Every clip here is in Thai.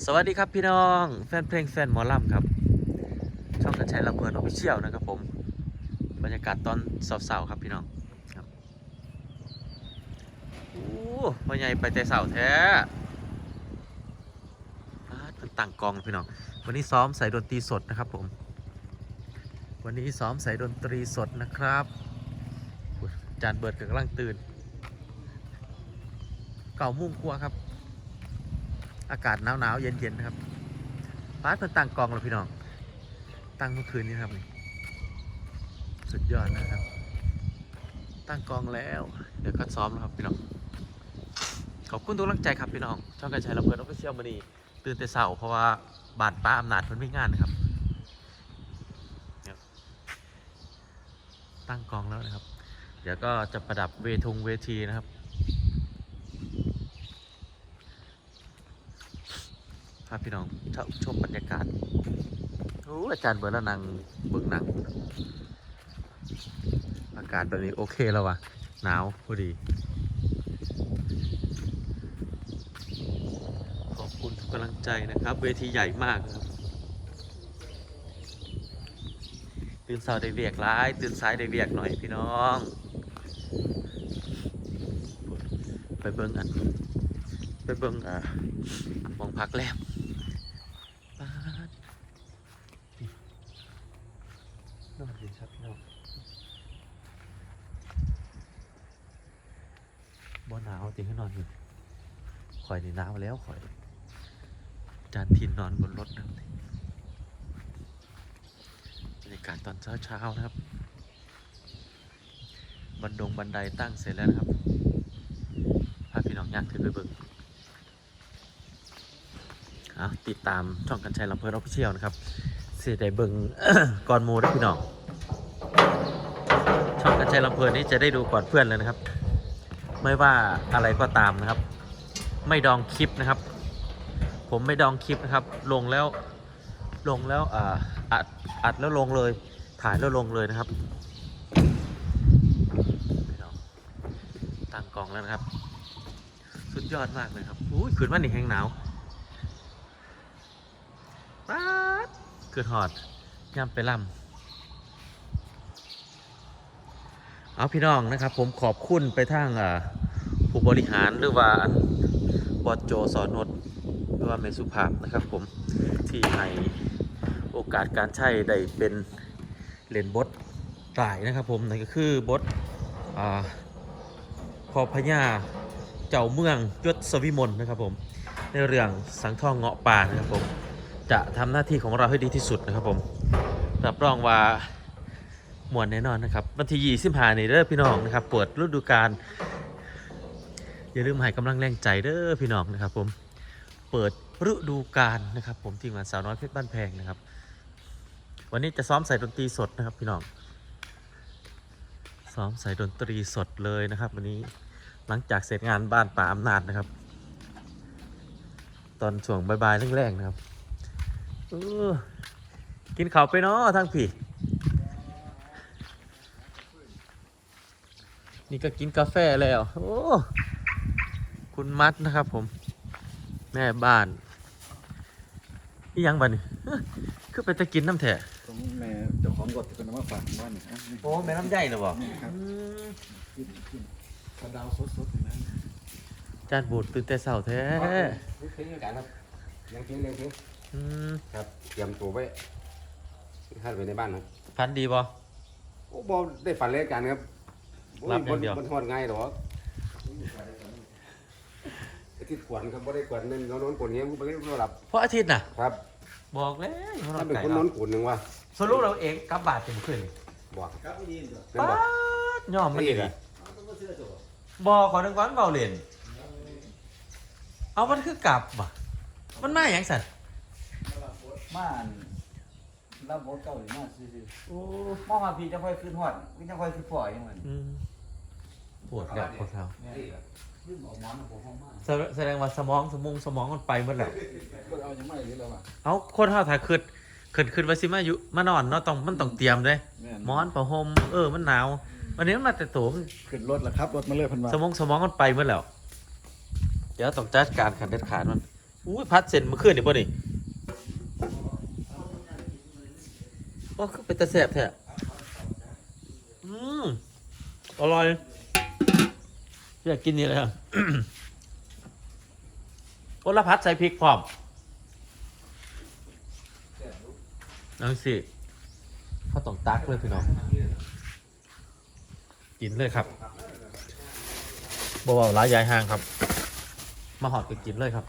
สวัสดีครับพี่น้องแฟนเพลงแฟนหมอลำครับ ช่องกันชัยลำเพลินออฟฟิเชียลนะครับผมบรรยากาศตอนเสาร์ๆครับพี่น้องครับโอ้พ่อใหญ่ไปแต่เสาร์แท้ปาดมันตั้งกองพี่น้องวันนี้ซ้อมใส่ดนตรีสดนะครับผม วันนี้ซ้อมใส่ดนตรีสดนะครับจานเบิร์ดกำลังตื่น เก่ามุ่งกลัวครับ อากาศหนาวหนาวๆเย็นเย็นๆนะครับป้าดเพิ่นตั้งกองแล้วพี่น้อง ตั้งเมื่อคืนนี้ครับนี่สุดยอดนะครับ ตั้งกองแล้ว เดี๋ยวก็ซ้อมแล้วครับพี่น้อง ขอบคุณทุกกำลังใจครับพี่น้อง ช่องการใช้ลำเพลินออฟฟิเชียลมานีตื่นแต่เช้าเพราะว่าบาดป้าอำนาจเพิ่นไม่งานนะครับครับ ตั้งกองแล้วนะครับ เดี๋ยวก็จะประดับเวทงเวทีนะครับ พาพี่น้องชมชมบรรยากาศโอ้อาจารย์เบิร์ดแล้วนั่งเบิ่งหนังอากาศแบบนี้โอเคแล้ววะหนาวพอดี ขอบคุณทุกกำลังใจนะครับ เวทีใหญ่มากครับตื่นเสาได้เรียกร้าย ตื่นสายได้เรียกหน่อยพี่น้อง ไปเบิ่งอัน ไปเบิ่งอ่ามองพักแรมป๊าดนี่นอนดีครับพี่น้อง บ่หนาวจริงให้นอนอยู่ข่อยในี่หนาแล้วข่อย จานทินนอนบนรถนั่นบรรยากาศตอนเช้าๆนะครับ บันดงบันไดตั้งเสร็จแล้วนะครับพาพี่น้องย่างขึ้นไปเบิ่งเอาติดตามช่องกันชัยลำเพลินออฟฟิเชียลนะครับเสียได้เบิงก่อนมูด้วยพี่น้องช่องกันชัยลำเพลินนี้จะได้ดูก่อนเพื่อนเลยนะครับ ไม่ว่าอะไรก็ตามนะครับ ไม่ดองคลิปนะครับ ผมไม่ดองคลิปนะครับ ลงแล้วลงแล้วอ่าอัดอัดแล้วลงเลย ถ่ายแล้วลงเลยนะครับพี่น้องตั้งกล้องแล้วนะครับ สุดยอดมากเลยครับอุ้ยขืนวันนี้แห้งหนาวป๊าดเกิดหอดย่ำไปล่ำ เอาพี่น้องนะครับ ผมขอบคุณไปทางผู้บริหารหรือว่าบอดโจสอนนดหรือว่าเมสุภาพนะครับผมที่ให้โอกาสการใช้ได้เป็นเลนบทตายนะครับผมนั่นก็คือบทอ่าพอพญาเจ้าเมืองยศสวิมลนะครับผมในเรื่องสังทองเงาะป่านะครับผมจะทำหน้าที่ของเราให้ดีที่สุดนะครับผมรับรองว่า มวนแน่นอนนะครับวันที่ยี่สิบห้านี่เด้อพี่น้องนะครับเปิดฤดูกาลอย่าลืมให้กำลังแรงใจเด้อพี่น้องนะครับ ผมเปิดฤดูกาลนะครับ ผมทีมงานสาวน้อยเพชรบ้านแพงนะครับ วันนี้จะซ้อมใส่ดนตรีสดนะครับพี่น้องซ้อมใส่ดนตรีสดเลยนะครับ วันนี้หลังจากเสร็จงานบ้านป่าอำนาจนะครับ ตอนช่วงบ่ายๆแรงๆนะครับกินข้าวไปเนาะทั้งพี่ นี่ก็กินกาแฟแล้ว โอ้คุณมัดนะครับผม แม่บ้านนี่ยังบ้านี่เอ้อคือไปจะกินน้ำแท้ของแม่เจ้าของรถที่เป็นเอามาฝากบ้านนี่อะนี่โอ้แม่น้ำใหญ่เหรอบ่นี่ครับกินกินกระดาวสดๆอย่างนั้นจานบูดตื่นแต่เช้าแท้นี่คือการครับยังกินยังกินอืมครับเตรียมตัวไว้คาดไว้ในบ้านครับฟันดีบ่โอ้บอได้ฝันเลยกันครับโอ้ รับอย่างเดียว มันทอดง่ายหรอกไอ้ที่ขวัญครับบ่ได้ขวัญนั่นเรานอนกวนเงี้ยบ่ได้เราหลับเพราะอาทิตย์น่ะ ครับบอกแล้วมันถ้าเป็นไก่คนนอนกวนหนึ่งว่ะสรุปเราเองกลับบาทเต็มขึ้นบอกครับไม่ยินจ้ะนั่นป๊าบอกดยอมมันนี่อีกเหรออะบอกขอหนึ่งก้อนเบาเล่นเอามันคือกลับบ่มันมาอย่างสัตว์ม่านรับบทเก่าหรือมาซื่อโอ้ๆมองมาพี่จะค่อยขึ้นฮอดพี่จะค่อยขึ้นปล่อยอย่างมันอืม ปวดแบบปวดเท้านี่เหรอยื่นออกมามันผมห้องมากแสแสดงว่าสมองสมองสมองมันไปหมดแล้วก็เอาอย่างไม่หรือเราอะเอาคนเท่าถ่ายขึ้นขึ้นขึ้นว่าสิมาอยู่มานอนเนาะต้องมันต้องเตรียมเลยแม่หมอนผ้าห่มเออมันหนาววันนี้มันมาแต่ตัวมันขึ้นรถแล้วครับรถมาเลยเพันว่าสมองสมองมันไปหมดแล้ว เดี๋ยวต้องจัดการขันเด็ดขาดมันอุ้ยพัดเส้นเมื่อคืนนี่บ่นี่โอ้คือเป็นตะแสบแท้อืมอร่อย อยากกินนี่เลยครับโอลพัดใส่พริกพร้อมนังสิเขาต้องตักเลยพี่น้อง กินเลยครับบ่าวร้ายยายห่างครับ มาหอดก็กินเลยครับ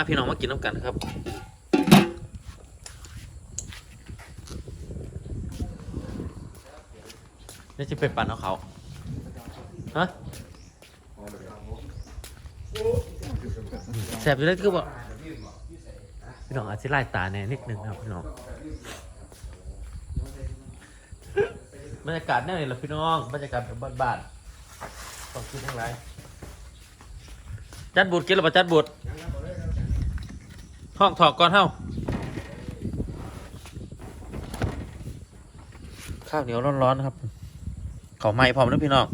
าพี่น้องมากินน้ำกันครับนี่จะไปปั่นเอาเขาฮะแสบอยู่เลยคือบอกพี่น้องอาจจะไล่ตาแน่นิดนึงครับพี่น้องบรรยากาศแน่เลยล่ะพี่น้องบรรยากาศแบบบ้านๆต้องกินทั้งหลายจัดบุตรกินหรือเปล่าจัดบุตร ห้องถอกก่อนเฮ้าข้าวเหนียวร้อนๆครับเขาไหม้พร้อมนะพี่น้อง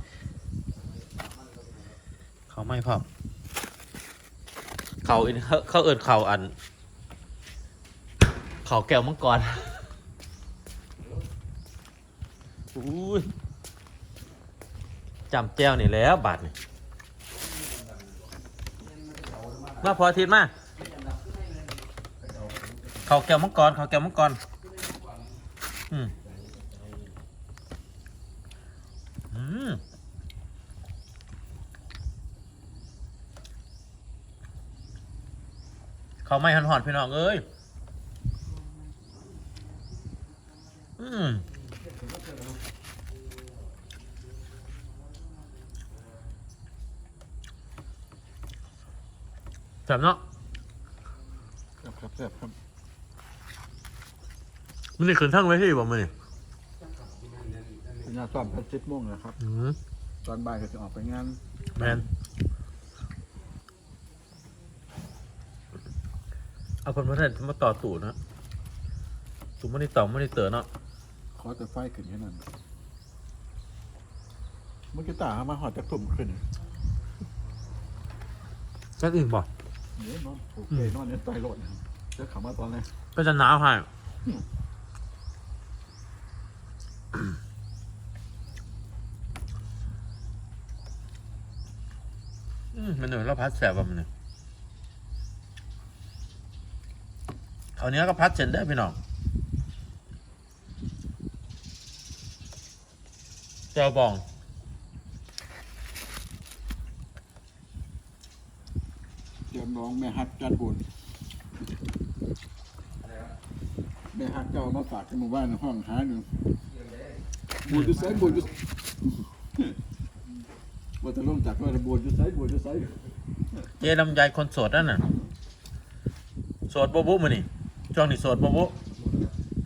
เขาไหม้พร้อมเขาอินเขาเอินเขาอันเขาแก้วมังกรอุ้ยจำแจ้วนี่แล้วบาทนี่มาพอทิตย์มา เขาแก้วมังกรเขาแก้วมังกรอืมอืมเขาไม่หันหอนพี่น้องเอ้ยอืมแซ่บเนาะครับครับครับครับ มันนี่ขึ้นทั้งไว้ที่บ่มันนี่เป็นงานซ้อมพันสิบโมงนะครับ อืมตอนบ่ายก็จะออกไปงานแมนเอาคนมาแทนมาต่อตู่นะตู่ไม่ได้ต่อไม่ได้เต๋อเนาะขอแต่ไฟขึ้นแค่นั้นเมื่อกี้ตาหามาหอดจากตุ่มขึ้นแค่อื่นบอกเนี่ยนอนโอเคนอนเนี่ยใต้รถนะครับเจอขามาตอนแรกก็จะหนาวให้อื มันเหนื่อยแล้วพัดแสบมันเนี่ยคราวนี้ก็พัดเสร็จได้พี่น้องเจ้าบองเตรียมน้องแม่ฮักจันบุญแม่ฮักเจ้ามาฝากในหมู่บ้านห้องหาหนึ่ง บุญจะใส่บุญจะว่าจะลงจากว่าบุญจะใส่บุญจะใส่เจ๊ลำไยคนโสดนั่นน่ะโสดบ่บุมื้อนี่ช่วงนี้โสดบ่บุ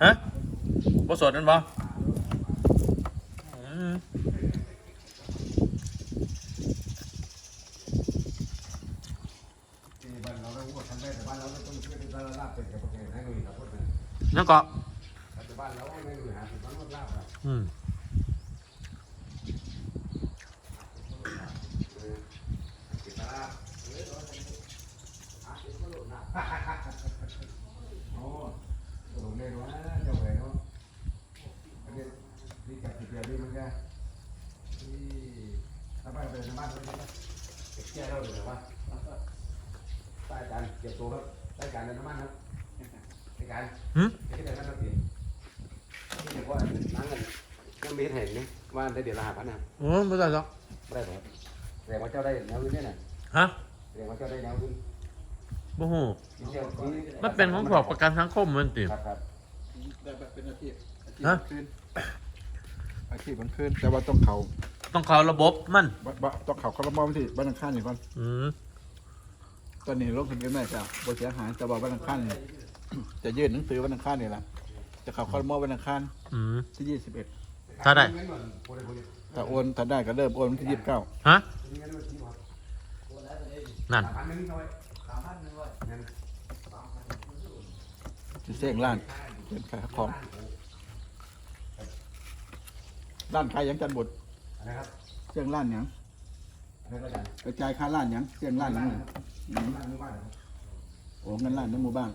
ฮะบ่โสดนั่นบ่อืมบ้านเราเราทำได้แต่บ้านเราต้องช่วยกันลาบเป็นกับประเทศให้เราอีกครับนั่นก็แต่บ้านเราไม่มีหาสิบ้านลาบอะ อืม กินลาบ โอ้ลงเลยว่าเจ้าแหวนเนาะอันนี้นี่จับผิดแบบนี้มันก็ที่ถ้าบ้านเป็นบ้านมันก็แก้เราเลยว่าใต้การเก็บตัวครับใต้การในน้ำมันครับใต้การหึที่แต่นั่นเราเปลี่ยนที่เดี๋ยวว่านั่งกันยังมีเห็นนี่ว่าได้เดี๋ยวละห้าพันนะครับโอ้บ่ได้หรอกไม่ได้หรอกแสดงว่าเจ้าได้แนวอื่นเนี่ยนะฮะแสดงว่าเจ้าได้แนวอื่น บ่ฮู้ที่เจ้าที่มันเป็นของพวกประกันสังคมมันติครับครับแต่แบบเป็นอาชีพอาชีพฮะกลางคืนอาชีพกลางคืนแต่ว่าต้องเขาต้องเข้าระบบมันบะบะต้องเขาเขาละมอมที่บ้านอังคารนี่ก่อนอืมตอนนี้ลงทะเบียนแม่จ้ะบ่เสียหายแต่ว่าบ้านอังคารนี่จะยื่นหนังสือบ้านอังคารนี่แหละจะเขาเขาละมอบ้านอังคารอืมที่ยี่สิบเอ็ดถ้าได้ถ้าโอนถ้าได้ก็เริ่มโอนวันที่ยี่สิบเก้าฮะ นั่น สามพันหนึ่งร้อยสามพันหนึ่งร้อย สิเสียงร้านเป็นขายของร้านขายหยังจันบุตรนะครับเสียงร้านหยังอะไรก็ได้กระจายค่าร้านหยังเสียงร้านหยังนี่อืมบ้านไม่บ้านโอ้เงินร้านในหมู่บ้าน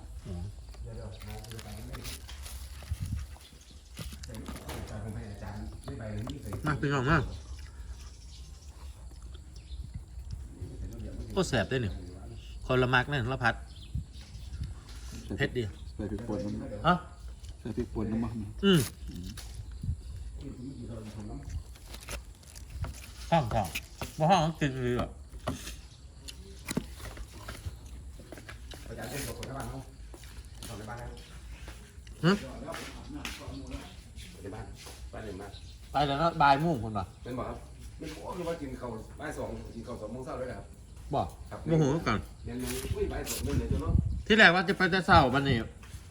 เดี๋ยวเดี๋ยวมาดูกันไม่อาจารย์ผมให้อาจารย์ไม่ไปนี่ใส่มาพี่น้องมาโอ้แสบได้เนี่ยคนละมักเนี่ยละพัดเผ็ดดี ใส่พริกป่นน้ำอะใส่พริกป่นน้ำมันอืมห้องของว่าห้องกินเลยอะอาจารย์เป็นคนในบ้านเขาคนในบ้านเขาฮะในบ้านบ้านหนึ่งบ้านไปแล้วนะบายมุ่งคนป่ะเป็นบอกครับไม่ขอคือว่ากินข้าวบ่ายสองกินข้าวสองโมงเช้าด้วยนะครับบอกครับโมโหก่อนเรียนรู้อุ้ยบ่ายสองเมื่อไหร่ตัวเนาะที่แรกว่าจะไปแต่เศร้าบันนี้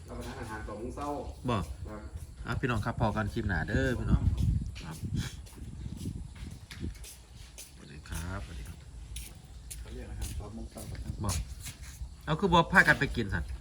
รับประทานอาหารสองโมงเช้าบอกครับอะพี่น้องครับพอกันคลิปหนาเด้อพี่น้องครับสวัสดีครับสวัสดีครับเขาเรียกอาหารสองโมงเช้าบอกเอาคือบอกพากันไปกินสัน